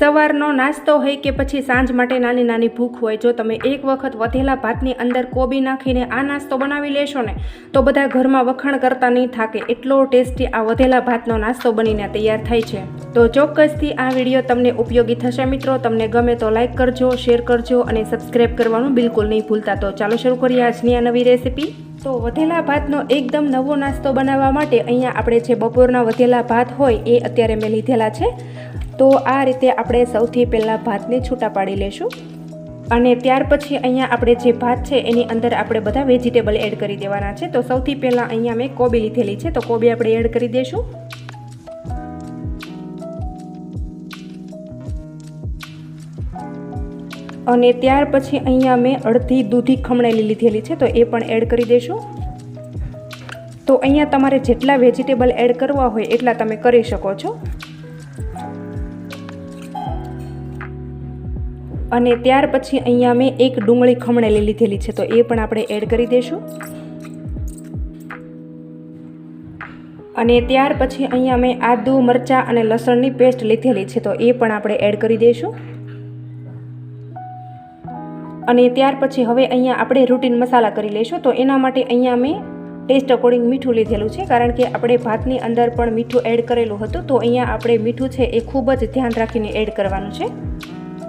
સવારનો નાસ્તો હોય કે પછી સાંજ માટે નાની નાની ભૂખ હોય, જો તમે એક વખત વધેલા ભાતની અંદર કોબી નાખીને આ નાસ્તો બનાવી લેશો ને, તો બધા ઘરમાં વખાણ કરતા નહીં થાકે. એટલો ટેસ્ટી આ વધેલા ભાતનો નાસ્તો બનીને તૈયાર થાય છે. તો ચોક્કસથી આ વીડિયો તમને ઉપયોગી થશે મિત્રો. તમને ગમે તો લાઇક કરજો, શેર કરજો અને સબસ્ક્રાઈબ કરવાનું બિલકુલ નહીં ભૂલતા. તો ચાલો શરૂ કરીએ આજની આ નવી રેસીપી. તો વધેલા ભાતનો એકદમ નવો નાસ્તો બનાવવા માટે અહીંયા આપણે જે બપોરના વધેલા ભાત હોય એ અત્યારે મેં લીધેલા છે. તો આ રીતે આપણે સૌથી પહેલાં ભાતને છૂટા પાડી લેશું. અને ત્યાર પછી અહીંયા આપણે જે ભાત છે એની અંદર આપણે બધા વેજીટેબલ એડ કરી દેવાના છે. તો સૌથી પહેલાં અહીંયા મેં કોબી લીધેલી છે, તો કોબી આપણે એડ કરી દઈશું અને ત્યાર પછી અહીંયા મેં અડધી દૂધી ખમણેલી લીધેલી છે, તો એ પણ એડ કરી દઈશું તો અહીંયા તમારે જેટલા વેજીટેબલ એડ કરવા હોય એટલા તમે કરી શકો છો. અને ત્યાર પછી અહીંયા મેં એક ડુંગળી ખમણેલી લીધેલી છે, તો એ પણ આપણે એડ કરી દઈશું અને ત્યાર પછી અહીંયા મેં આદુ, મરચાં અને લસણની પેસ્ટ લીધેલી છે, તો એ પણ આપણે એડ કરી દઈશું અને ત્યાર પછી હવે અહીંયા આપણે રૂટીન મસાલા કરી લઈશું, તો એના માટે અહીંયા મેં ટેસ્ટ અકોર્ડિંગ મીઠું લીધેલું છે, કારણ કે આપણે ભાતની અંદર પણ મીઠું એડ કરેલું હતું, તો અહીંયા આપણે મીઠું છે એ ખૂબ જ ધ્યાન રાખીને એડ કરવાનું છે.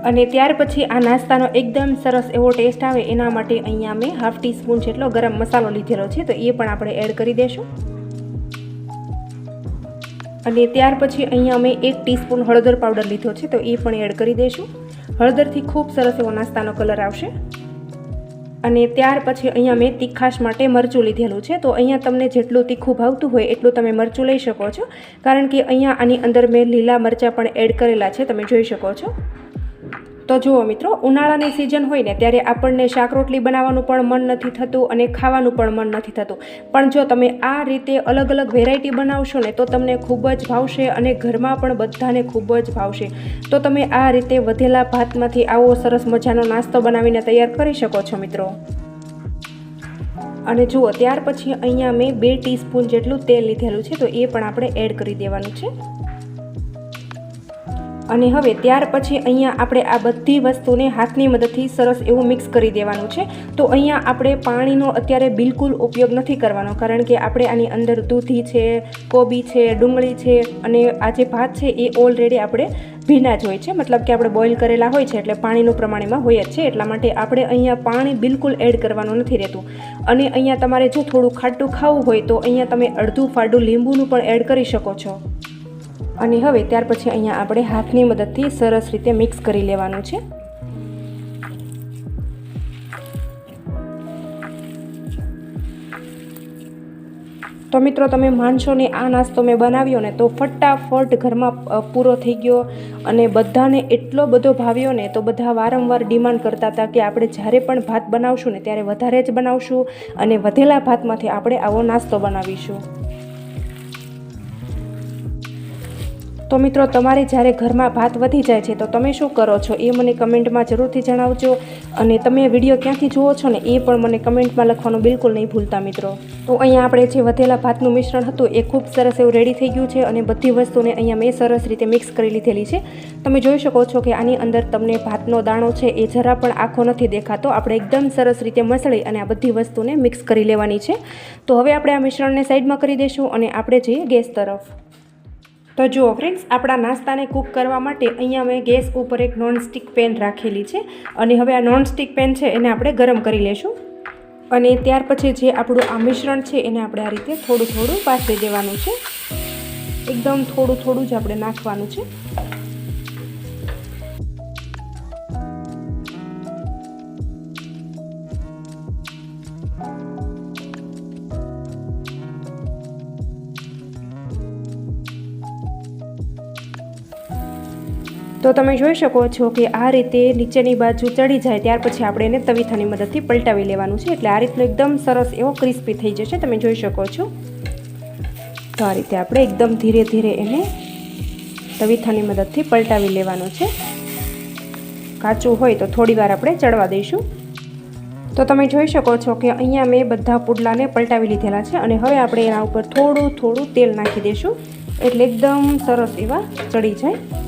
અને ત્યાર પછી આ નાસ્તાનો એકદમ સરસ એવો ટેસ્ટ આવે એના માટે અહીંયા મેં હાફ ટી સ્પૂન જેટલો ગરમ મસાલો લીધેલો છે, તો એ પણ આપણે એડ કરી દઈશું અને ત્યાર પછી અહીંયા મેં એક ટીસ્પૂન હળદર પાવડર લીધો છે, તો એ પણ એડ કરી દઈશું હળદરથી ખૂબ સરસ એવો નાસ્તાનો કલર આવશે. અને ત્યાર પછી અહીંયા મેં તીખાશ માટે મરચું લીધેલું છે, તો અહીંયા તમને જેટલું તીખું ભાવતું હોય એટલું તમે મરચું લઈ શકો છો. કારણ કે અહીંયા આની અંદર મેં લીલા મરચાં પણ એડ કરેલા છે, તમે જોઈ શકો છો. તો જુઓ મિત્રો, ઉનાળાની સિઝન હોય ને, ત્યારે આપણને શાક રોટલી બનાવવાનું પણ મન નથી થતું અને ખાવાનું પણ મન નથી થતું. પણ જો તમે આ રીતે અલગ અલગ વેરાયટી બનાવશો ને, તો તમને ખૂબ જ ભાવશે અને ઘરમાં પણ બધાને ખૂબ જ ભાવશે. તો તમે આ રીતે વધેલા ભાતમાંથી આવો સરસ મજાનો નાસ્તો બનાવીને તૈયાર કરી શકો છો મિત્રો. અને જુઓ, ત્યાર પછી અહીંયા મેં બે ટીસ્પૂન જેટલું તેલ લીધેલું છે, તો એ પણ આપણે એડ કરી દેવાનું છે. અને હવે ત્યાર પછી અહીંયા આપણે આ બધી વસ્તુને હાથની મદદથી સરસ એવું મિક્સ કરી દેવાનું છે. તો અહીંયા આપણે પાણીનો અત્યારે બિલકુલ ઉપયોગ નથી કરવાનો, કારણ કે આપણે આની અંદર દૂધી છે, કોબી છે, ડુંગળી છે અને આ જે ભાત છે એ ઓલરેડી આપણે ભીના જ હોય છે. મતલબ કે આપણે બોઇલ કરેલા હોય છે, એટલે પાણીનું પ્રમાણમાં હોય જ છે. એટલા માટે આપણે અહીંયા પાણી બિલકુલ એડ કરવાનું નથી રહેતું. અને અહીંયા તમારે જો થોડું ખાટું ખાવું હોય તો અહીંયા તમે અડધું ફાડું લીંબુનું પણ એડ કરી શકો છો. અને હવે ત્યાર પછી અહીંયા આપણે હાથની મદદથી સરસ રીતે મિક્સ કરી લેવાનું છે. તો મિત્રો, તમે માનશો ને આ નાસ્તો મેં બનાવ્યો ને તો ફટાફટ ઘરમાં પૂરો થઈ ગયો અને બધાને એટલો બધો ભાવ્યો ને તો બધા વારંવાર ડિમાન્ડ કરતા હતા કે આપણે જ્યારે પણ ભાત બનાવશું ને ત્યારે વધારે જ બનાવશું અને વધેલા ભાતમાંથી આપણે આવો નાસ્તો બનાવીશું. તો મિત્રો, તમારે જ્યારે ઘરમાં ભાત વધી જાય છે, તો તમે શું કરો છો? એ મને કમેન્ટમાં જરૂરથી જણાવજો અને તમે વીડિયો ક્યાંથી જુઓ છો ને, એ પણ મને કમેન્ટમાં લખવાનું બિલકુલ નહીં ભૂલતા મિત્રો. તો અહીંયા આપણે જે વધેલા ભાતનું મિશ્રણ હતું, એ ખૂબ સરસ એવું રેડી થઈ ગયું છે અને બધી વસ્તુને અહીંયા મેં સરસ રીતે મિક્સ કરી લીધેલી છે. તમે જોઈ શકો છો કે આની અંદર તમને ભાતનો દાણો છે, એ જરા પણ આખો નથી દેખાતો. આપણે એકદમ સરસ રીતે મસળી અને આ બધી વસ્તુને મિક્સ કરી લેવાની છે. તો હવે આપણે આ મિશ્રણને સાઈડમાં કરી દઈશું અને આપણે જઈએ ગેસ તરફ. તો જુઓ ફ્રેન્ડ્સ આપણા નાસ્તાને કૂક કરવા માટે અહીંયા મેં ગેસ ઉપર એક નોનસ્ટિક પેન રાખેલી છે અને હવે આ નોનસ્ટિક પેન છે એને આપણે ગરમ કરી લેશું. અને ત્યાર પછી જે આપણું આ મિશ્રણ છે એને આપણે આ રીતે થોડું થોડું પાથરી દેવાનું છે. એકદમ થોડું થોડું જ આપણે નાખવાનું છે. તો તમે જોઈ શકો છો કે આ રીતે નીચેની બાજુ ચડી જાય ત્યાર પછી આપણે એને તવીથાની મદદથી પલટાવી લેવાનું છે. એટલે આ રીતનું એકદમ સરસ એવો ક્રિસ્પી થઈ જશે, તમે જોઈ શકો છો. તો આ રીતે આપણે એકદમ ધીરે ધીરે એને તવીથાની મદદથી પલટાવી લેવાનું છે. કાચું હોય તો થોડી વાર આપણે ચડવા દઈશું. તો તમે જોઈ શકો છો કે અહીંયા મેં બધા પુડલાને પલટાવી લીધેલા છે અને હવે આપણે એના ઉપર થોડું થોડું તેલ નાખી દઈશું. એટલે એકદમ સરસ એવા ચડી જાય.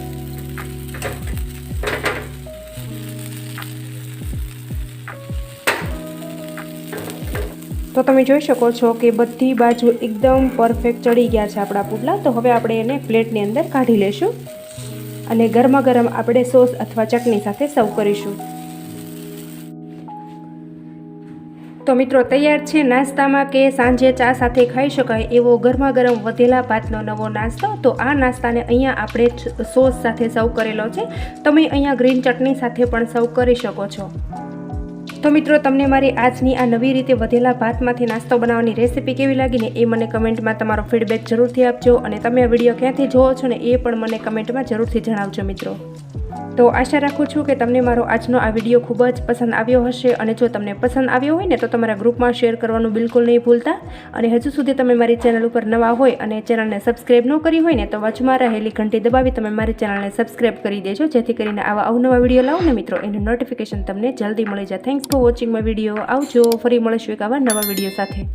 તો તમે જોઈ શકો છો કે બધી બાજુ એકદમ પરફેક્ટ ચડી ગયા છે આપણા પુડલા. તો હવે આપણે એને પ્લેટની અંદર કાઢી લેશું અને ગરમા ગરમ આપણે સોસ અથવા ચટણી સાથે સર્વ કરીશું. તો મિત્રો, તૈયાર છે નાસ્તામાં કે સાંજે ચા સાથે ખાઈ શકાય એવો ગરમા ગરમ વધેલા ભાતનો નવો નાસ્તો. તો આ નાસ્તાને અહીંયા આપણે સોસ સાથે સર્વ કરેલો છે. તમે અહીંયા ગ્રીન ચટણી સાથે પણ સર્વ કરી શકો છો. તો મિત્રો, તમને મારી આજની આ નવી રીતે વધેલા ભાતમાંથી નાસ્તો બનાવવાની રેસીપી કેવી લાગી ને એ મને કમેન્ટમાં તમારો ફીડબેક જરૂરથી આપજો અને તમે વીડિયો ક્યાંથી જોવો છો ને એ પણ મને કમેન્ટમાં જરૂરથી જણાવજો મિત્રો. તો આશા રાખું છું કે તમને મારો આજનો આ વીડિયો ખૂબ જ પસંદ આવ્યો હશે અને જો તમને પસંદ આવ્યો હોય ને તો તમારા ગ્રુપમાં શેર કરવાનું બિલકુલ નહીં ભૂલતા. અને હજુ સુધી તમે મારી ચેનલ ઉપર નવા હોય અને ચેનલને સબસ્ક્રાઈબ ન કરી હોય ને તો બાજુમાં રહેલી ઘંટી દબાવી તમે મારી ચેનલને સબસ્ક્રાઈબ કરી દેજો, જેથી કરીને આવા અવનવા વીડિયો લાવો ને મિત્રો, એનું નોટિફિકેશન તમને જલ્દી મળી જાય. Thanks for watching my video આવજો, ફરી મળીશું એક આવા નવા વીડિયો સાથે.